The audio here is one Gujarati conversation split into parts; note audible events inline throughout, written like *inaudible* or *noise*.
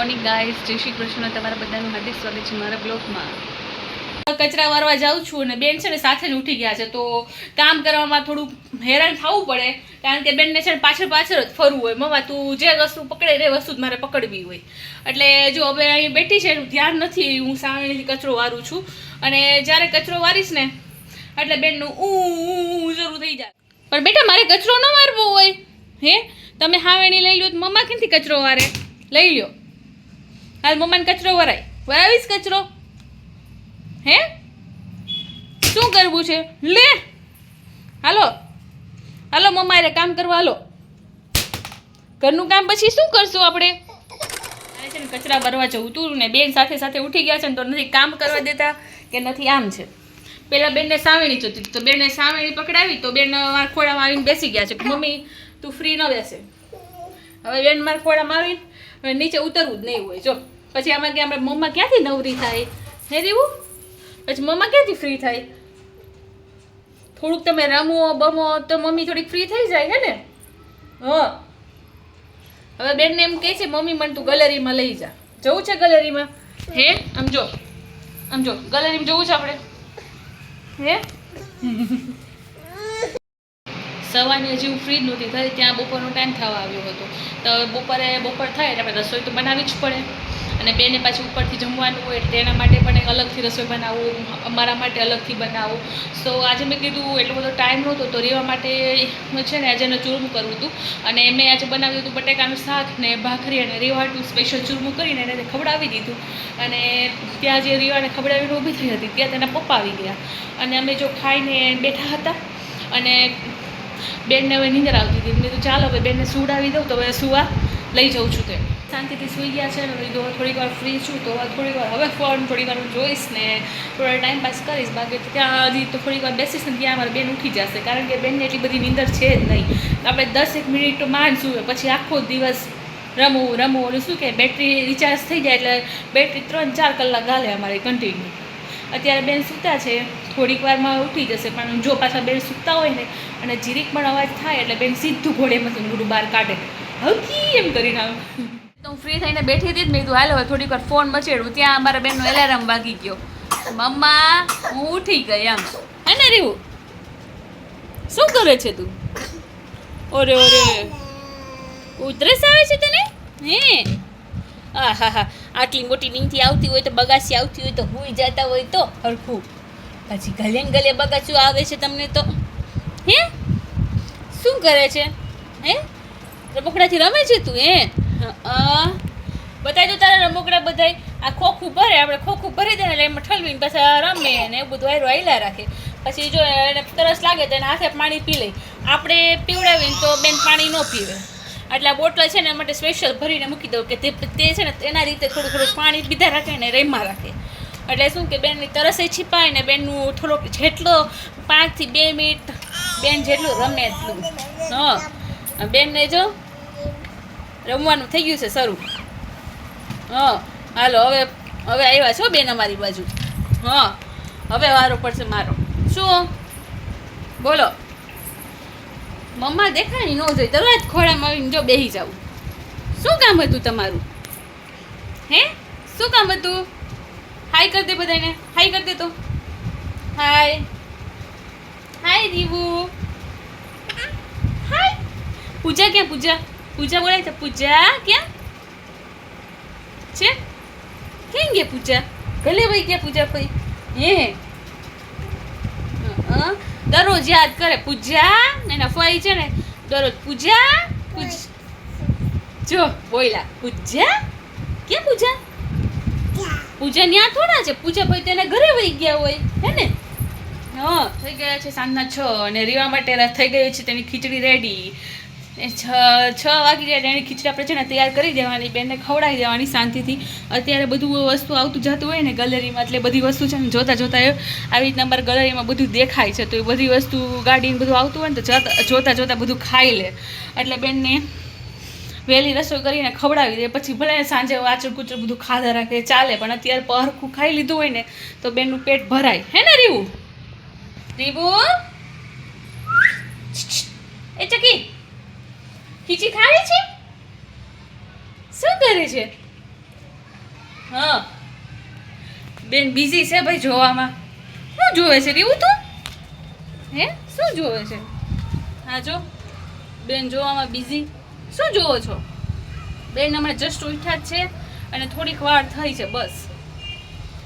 મોર્નિંગ ગાઈસ જય શ્રી કૃષ્ણ, તમારા બધાનું હાર્દિક સ્વાગત છે મારા બ્લોગમાં કચરા વારવા જાઉં છું અને બેન છે ને સાથે જ ઉઠી ગયા છે, તો કામ કરવામાં થોડું હેરાન થવું પડે, કારણ કે બેનને છે ને પાછળ પાછળ જ ફરવું હોય. મમ્મા, તું જે વસ્તુ પકડે એ વસ્તુ જ મારે પકડવી હોય. એટલે જો હવે અહીં બેઠી છે ધ્યાન નથી હું સામેથી કચરો વારું છું. અને જ્યારે કચરો વારીશ ને, એટલે બેનનું ઉ જરૂર થઈ જાય. પણ બેટા, મારે કચરો ન વારવો હોય. હે? તમે હાવેણી લઈ લો મમ્મા ક્યાંથી કચરો વારે? લઈ લ્યો. હાલ મમ્માને કચરો વરાય. વરાવીશ કચરો? હે? શું કરવું છે? લે! હાલો. હાલો મમ્મા અરે કામ કરવા હાલો. ઘરનું કામ પછી શું કરશું આપણે? છે ને કચરા ભરવા જવું તું ને બેન સાથે સાથે ઉઠી ગયા છે ને તો નથી કામ કરવા દેતા કે નથી આમ છે. પહેલાં બેનને સાવેણી જોતી તો બેને સાવેણી પકડાવી તો બેન ખોળામાં આવીને બેસી ગયા છે મમ્મી, તું ફ્રી ન બેસે. હવે બેન મારા ખોળામાં આવીને નીચે ઉતરવું જ નહીં હોય. જો. પછી આમાં કે આપણે મમ્મા ક્યાંથી નવરી થાય? હે દેવું પછી મમ્મા ક્યાંથી ફ્રી થાય? થોડુંક તમે રમો, બમો, તો મમ્મી થોડીક ફ્રી થઈ જાય, હે ને? હા. હવે બેનને એમ કહે છે, મમ્મી, મને તું ગેલેરીમાં લઈ જા. જવું છે ગેલેરીમાં? હે? આમ જો. આમ જો. ગેલેરીમાં જવું છે આપણે? હે? સવારની હજી હું ફ્રી જ નહોતી થઈ. ત્યાં બપોરનો ટાઈમ થવા આવ્યો હતો. તો બપોરે, બપોર થાય એટલે આપણે રસોઈ તો બનાવવી જ પડે. અને બેને પાછી ઉપરથી જમવાનું હોય તેના માટે પણ એક અલગથી રસોઈ બનાવવું અમારા માટે અલગથી બનાવવું સો આજે મેં કીધું એટલો બધો ટાઈમ નહોતો, તો રહેવા માટે છે ને આજે એનું ચૂરમું કરવું હતું. અને મેં આજે બનાવ્યું હતું બટેકાનું શાક ને ભાખરી અને રેવાટું સ્પેશિયલ ચૂરમું કરીને એને ખવડાવી દીધું. અને ત્યાં જે રીવાને ખવડાવીને ઊભી થઈ હતી, ત્યાં તેના પપ્પા આવી ગયા. અને અમે જો ખાઈને બેઠા હતા અને બેનને હવે નીંદર આવતી હતી. મેં તો ચાલો હવે બેનને સુડાવી દઉં તો હવે સુવા લઈ જાઉં છું તે શાંતિથી સૂઈ ગયા છે મેં કીધું થોડીક વાર ફ્રી છું, તો થોડીક વાર, હવે ફોન થોડીક વાર હું જોઈશ ને થોડા ટાઈમ પાસ કરીશ. બાકી ત્યાં હજી તો થોડીક વાર બેસીશ ને ત્યાં મારી બેન ઉઠી જશે. કારણ કે બેનને એટલી બધી નીંદર છે જ નહીં. આપણે દસ એક મિનિટ માંડ સૂવે પછી આખો દિવસ રમવું રમવું. અને શું કે બેટરી રિચાર્જ થઈ જાય એટલે બેટરી ત્રણ ચાર કલાક ગાલે અમારી કન્ટિન્યુ અત્યારે બેન સૂતા છે, થોડીક વારમાં ઉઠી જશે, પણ જો પાછા બેન સૂતા હોય ને, અને જીરીક પણ અવાજ થાય એટલે બેન સીધું ઘોડેમાંથી ગુરુ બહાર કાઢે. હકી એમ કરીને આમ. તો હું ફ્રી થઈને બેઠી હતી જ મેં કીધું, હાલો, હવે થોડીક વાર ફોન મચેડું ત્યાં અમારા બેનનો એલાર્મ વાગી ગયો. મમ્મા, હું ઉઠી ગઈ આમ હે ને રીવું શું કરે છે તું? ઓરે ઓરે. ઉધરસ આવે છે તને? હે? હા હા હા આટલી મોટી નીંદથી આવતી હોય તો, બગાસી આવતી હોય તો, હુઈ જતા હોય તો, હરખું. પછી ગલે ગલે બગાસું આવે છે તમને તો. હે? શું કરે છે? હે? રમકડાથી રમે છે તું, હા? બતાવી દો તારા રમકડા બધાય. આ ખોખું ભરે, આપણે ખોખું ભરી દે ને એટલે એમાં ઠલવીને પછી રમે ને એવું બધું આયરો આયલા રાખે. પછી જો એને તરસ લાગે તો એને હાથે પાણી પી લે. આપણે પીવડાવીને તો બેન પાણી ન પીવે. એટલે આ બોટલ છે ને માટે સ્પેશિયલ ભરીને મૂકી દઉં કે તે છે ને એના રીતે થોડું થોડું પાણી પીધા રાખે ને રેમાં રાખે. એટલે શું કે બેનની તરસે છીપાય ને બેનનું થોડોક જેટલો પાંચથી બે મિનિટ બેન જેટલું રમે એટલું. હા. બેનને જો રમવાનું થઈ ગયું છે શરૂ. હા, હાલો, હવે હવે આવ્યા છો બેન અમારી બાજુ? હા, હવે વારો પડશે મારો. શું? બોલો. મમ્મા દેખાય ને જોઈ તરત ખોળામાં આવીને જો બેસી જાઉં. શું કામ હતું તમારું? હે? શું કામ હતું? હાય કરી દે બધાને. હાય કરી દે તો. હાય હાય દીવું. હાય પૂજા ક્યાં, પૂજા? પૂજા બોલાય છે પૂજા ક્યાં? છે? કેમ ગયા પૂજા? ગલે ભાઈ ક્યાં પૂજા ભાઈ હે? દરરોજ યાદ કરે પૂજા, એના ફઈ છે ને, દરરોજ પૂજા, પૂજ. જો, બોયલા, પૂજા? ક્યાં પૂજા? પૂજા ન્યા થોડા છે? પૂજા ભાઈ તેને ઘરે વહી ગયા હોય, હે ને? હા, થઈ ગયા છે સાંજના છ અને રીવા માટે થઈ ગયું છે, તેની ખીચડી રેડી છ છ વાગી જાય એની ખીચડી આપણે છે ને તૈયાર કરી દેવાની, બેનને ખવડાવી દેવાની શાંતિથી. અત્યારે બધું વસ્તુ આવતું જતું હોય ને ગેલેરીમાં, એટલે બધી વસ્તુ છે ને જોતા જોતા આવી રીતના અમારે ગેલેરીમાં બધું દેખાય છે. તો એ બધી વસ્તુ ગાડીને બધું આવતું હોય ને તો જોતા જોતા બધું ખાઈ લે. એટલે બેનને વહેલી રસોઈ કરીને ખવડાવી દે, પછી ભલે સાંજે વાચર કુચર બધું ખાધા રાખે, ચાલે, પણ અત્યારે પરખું ખાઈ લીધું હોય ને તો બેનનું પેટ ભરાય. હે ને રીવું રીવું એ ચકી ખીચી ખાવે છે? શું કરે છે? હા. બેન બિઝી છે ભાઈ જોવામાં. શું જોવે છે, રીવું તું? હે? શું જોવે છે? હા, જો. બેન, જોવામાં બિઝી શું જોવો છો? બેન, હમણાં જસ્ટ ઉઠ્યા જ છે અને થોડીક વાર થઈ છે, બસ.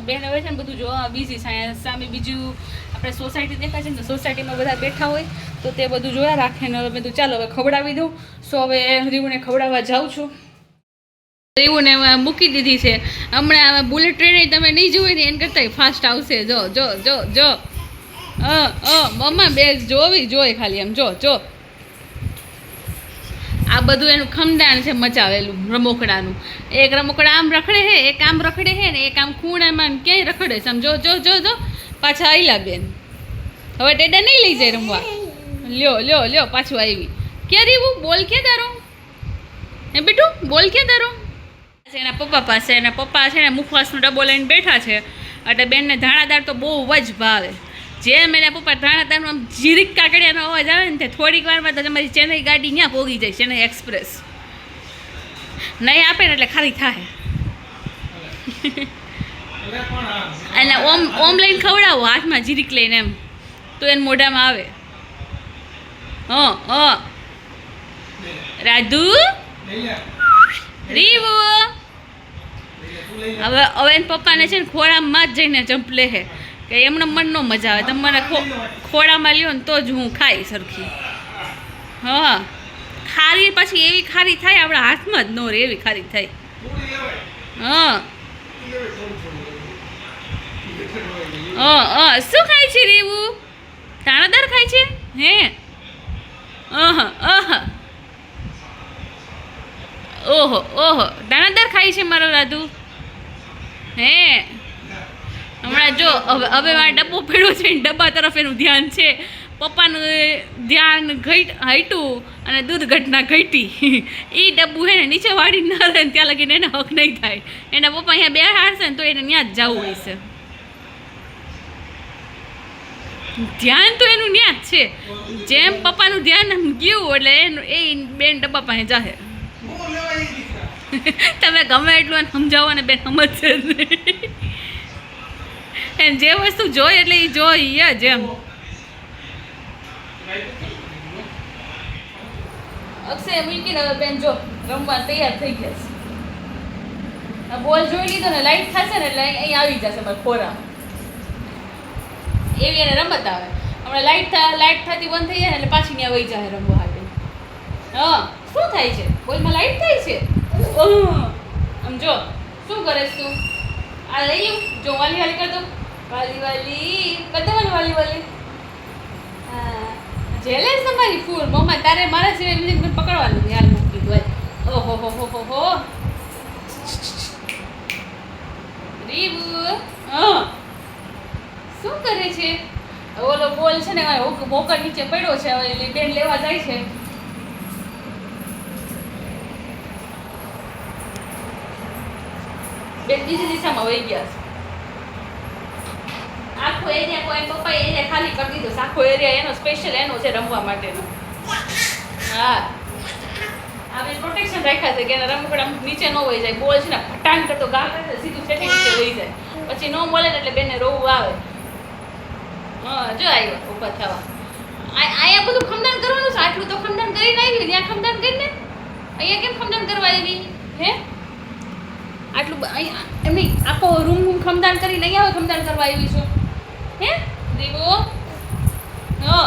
બેન, હવે છે ને બધું જોવામાં બિઝી સામે બીજું આપણે સોસાયટી દેખાય છે ને સોસાયટીમાં બધા બેઠા હોય, તો તે બધું જોયા રાખે ને હવે બધું ચાલો હવે ખવડાવી દઉં. સો હવે રીવુને ખવડાવવા જાઉં છું. રીવુને મૂકી દીધી છે. હમણાં હવે બુલેટ ટ્રેન તમે નહીં જોઈ ને, એને કરતાં ફાસ્ટ આવશે. જો જો જો જો. મમ્મા બે જોવી જોઈ ખાલી એમ. જો જો. આ બધું એનું ખમદાણ છે મચાવેલું, રમોકડાનું. એક રમોકડા આમ રખડે હે એક આમ રખડે છે ને, એક આમ ખૂણામાં ક્યાંય રખડે છે. આમ જો જો જો જો. પાછા આયલા બેન. હવે ટેડા નહીં લઈ જાય રમવા. લ્યો લ્યો લ્યો, પાછું આવી. ક્યાં રીવું બોલ કે તારો? હે બેટું, બોલ કે તારો? એના પપ્પા પાસે, એના પપ્પા છે ને મુખવાસનો ડબ્બો લઈને બેઠા છે. એટલે બેનને ધાણાદાર તો બહુ જ ભાવે. જેમ એના પપ્પા ધાણાદારનો આમ જીરીક કાકડિયાનો અવાજ આવે ને તે થોડીક વારમાં તો તમારી ચેન્નઈ ગાડી ત્યાં પોગી જાય, ચેન્નઈ એક્સપ્રેસ. નહીં આપે ને એટલે ખાલી થાય. અને ઓમ ઓમ લઈને ખવડાવો, હાથમાં જીરીક લઈને એમ. તો એને મોઢામાં આવે. હ હ. રાધુ રીવુ? હવે હવે એના પપ્પાને છે ને ખોળામાં જ જઈને ચંપલે હે. કે એમને મન નો મજા આવે. તમે મને ખોળામાં લ્યો ને તો જ હું ખાઈ સરખી. હા. ખારી પછી એવી ખારી થાય, આપણા હાથમાં જ ન રહે એવી ખારી થાય. હા. હા હા શું ખાય છે રેવું દાણાદાર ખાય છે? હે? અહ અહ ઓહો ઓહો, દાણાદાર ખાય છે મારો રાધુ હે? હમણાં જો, હવે હવે મારે ડબ્બો પડ્યો છે ડબ્બા તરફ એનું ધ્યાન છે. પપ્પાનું ધ્યાન ઘટ હટ્યું અને દૂધ ઘટના ઘટી. એ ડબ્બું હે ને નીચે વાળી ના રહે ત્યાં લગીને એને હક નહીં થાય. એના પપ્પા અહીંયા બે હારશે ને તો એને ત્યાં જ જવું હોય છે ધ્યાન તો એનું ત્યાં જ છે. જેમ પપ્પાનું ધ્યાન ગયું એટલે એનું એ બેન ડબ્બા પાસે જાહે. *laughs* તમે ગમે એટલું એને સમજાવો ને બેન સમજશે *laughs* એમ જે વસ્તુ જોઈ એટલે એ જોઈએ જ એમ. અક્ષય મૂકીને હવે બેન જો રમવા તૈયાર થઈ ગયા છે. બોલ જોઈ લીધો ને લાઈટ થશે ને એટલે અહીં આવી જશે મારા ખોરા એવી એને રમત આવે. હમણાં લાઈટ લાઈટ થતી બંધ થઈ જાય એટલે પાછી ત્યાં વહી જાય રમવા હાટે. હા, શું થાય છે? બોલમાં લાઈટ થાય છે! આમ જો, શું કરે તું? આ લઈ લઉં જો, વાલી વાલી કરતો વાલી વાલી કરતો વાલી વાલી વાલી. હા જેલેસ તમારી ફૂલ. મમ્મા તારે મારા સિવાય મને પકડવાનું નહીં મૂકી દો ઓહો, હો હો હો હો રીબુ હા શું કરે છે ઓલો બોલ છે ને મોકર નીચે પડ્યો છે, હવે બેન લેવા જાય છે. બેન બીજી દિશામાં વહી ગયા છે. આખો એરિયા કોઈ પપ્પા એરિયા ખાલી કરી દીધો છે. આખો એરિયા એનો સ્પેશિયલ એનો છે રમવા માટેનો. હા. આપણે પ્રોટેક્શન રાખ્યા છે, કે એના રમકડા નીચે ન હોય જાય. બોલ છે ને ફટાંગ કરતો ગા કરે સીધું છે નીચે વહી જાય. પછી ન બોલે એટલે બેને રોવું આવે. હા, જો આવ્યો ઊભા થવા. અહીંયા બધું ખમદાન કરવાનું છે? આટલું તો ખમદાન કરીને આવી ત્યાં ખમદાન કરીને? અહીંયા કેમ ખમદાન કરવા આવી હે? આટલું અહીંયા એમ નહીં, આખો રૂમ ખમદાન કરીને અહીંયા હવે ખમદાન કરવા આવી છો. હે? દીવો? હા.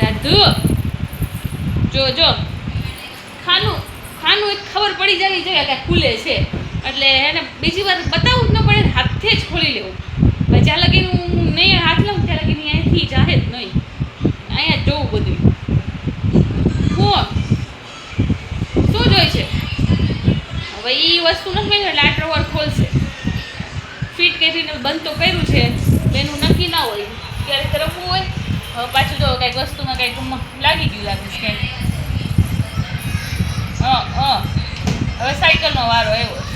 રાધુ જો જો. ખાનું ખાનું એક ખબર પડી જવી જોઈએ કે ખુલે છે. એટલે એને બીજી વાર બતાવવું જ ન પડે હાથે જ ખોલી લેવું. ભાઈ જ્યાં લગી હું નહીં હાથ લઉં ત્યાં લગી અહીંયાથી જાહે જ નહીં. અહીંયા જોવું બધું. ફોન. શું જોઈ છે? હવે એ વસ્તુ નથી એટલે આ ડ્રોવર ખોલશે. ફિટ કરીને બંધ તો કર્યું છે એનું નક્કી ના હોય. ક્યારેક રમવું હોય. હવે પાછું જો કંઈક વસ્તુમાં કંઈક લાગી ગયું લાગે છે કંઈક. હા હવે સાયકલનો વારો આવ્યો છે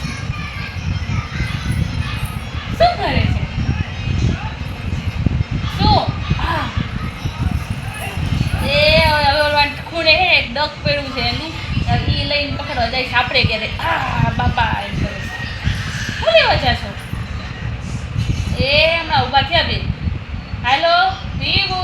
શું કરે છે શું આ. એ હવે હવે ઓલા ખૂણે હે એક દહ પગ પડ્યું છે એનું. એ લઈને પકડવા જાય છે આપણે ક્યારે આ બાપા એમ કરે છે. શું લેવા જાશો? એ હમણાં ઊભા થયા બેન. હાલો પીવો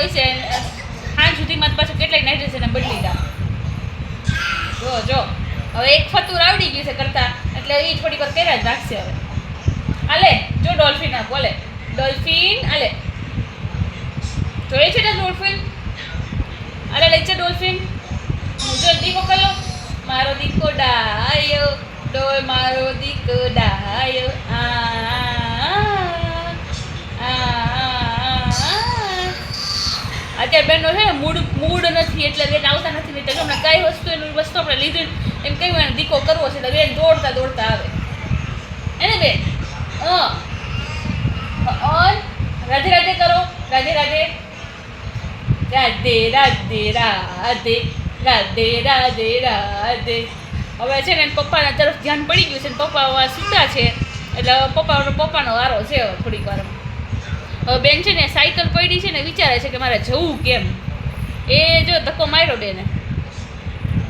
હોય છે સાંજ સુધીમાં પાછું કેટલાય નાઇટ ડ્રેસ એને બદલી દા જો જો, હવે એક ફતુર આવડી ગયું છે કરતા, એટલે એ થોડીક વાર પહેરા જ રાખશે હવે. આલે જો ડોલ્ફિન આ બોલે ડોલ્ફિન આલે જોઈએ છે ને ડોલ્ફિન? આલે લઈ છે ડોલ્ફિન. જો દીકો કલો મારો દીકો ડાયો ડોલ મારો દીકો અત્યારે બેનનો છે ને મૂડ મૂડ નથી એટલે બેન આવતા નથી, નહીં તો હમણાં કઈ વસ્તુ એનું વસ્તુ આપણે લીધી એમ કહ્યું એને દીકો કરવો છે એટલે બેન દોડતા દોડતા આવે. એને બેન? રાધે રાધે કરો, રાધે રાધે. રાધે રાધે રાધે રાધે રાધે રાધે. હવે છે ને પપ્પાના તરફ ધ્યાન પડી ગયું છે ને પપ્પા સૂતા છે. એટલે પપ્પા પપ્પાનો વારો છે થોડીક વારમાં. બેન છે ને સાયકલ પડી છે ને વિચારે છે કે મારે જવું કેમ? એ જો ધક્કો માર્યો બેને.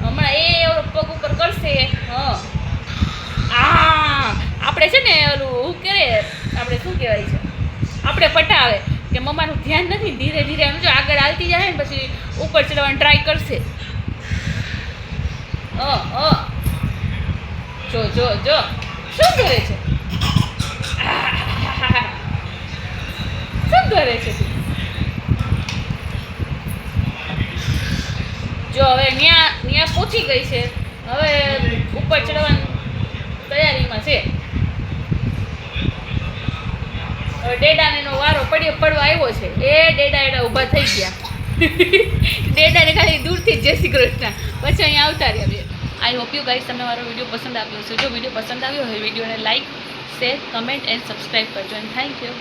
હમણાં એ પગ ઉપર કરશે. હા. આપણે છે ને ઓલું શું કરે, આપણે શું કહેવાય છે? આપણે પટાવે. કે મમ્માનું ધ્યાન નથી, ધીરે ધીરે એમ જો આગળ હાલતી જાય ને પછી ઉપર ચડવાની ટ્રાય કરશે. અ અ જો જો જો. શું કરે છે આહાહાહા. શું કરે છે. જો હવે ન્યા ન્યા પહોંચી ગઈ છે. હવે ઉપર ચડવાની તૈયારીમાં છે. હવે ડેડાને એનો વારો પડ્યો, પડવા આવ્યો છે. એ ડેડા એડા થઈ ગયા. *laughs* ડેડાને ખાલી દૂરથી જય કૃષ્ણ. પછી અહીંયા આવતા રહ્યા આઈ હોપ યુ તમને મારો વીડિયો પસંદ આવ્યો છે જો વીડિયો પસંદ આવ્યો હોય વિડીયોને like share comment and subscribe કરજો. And thank you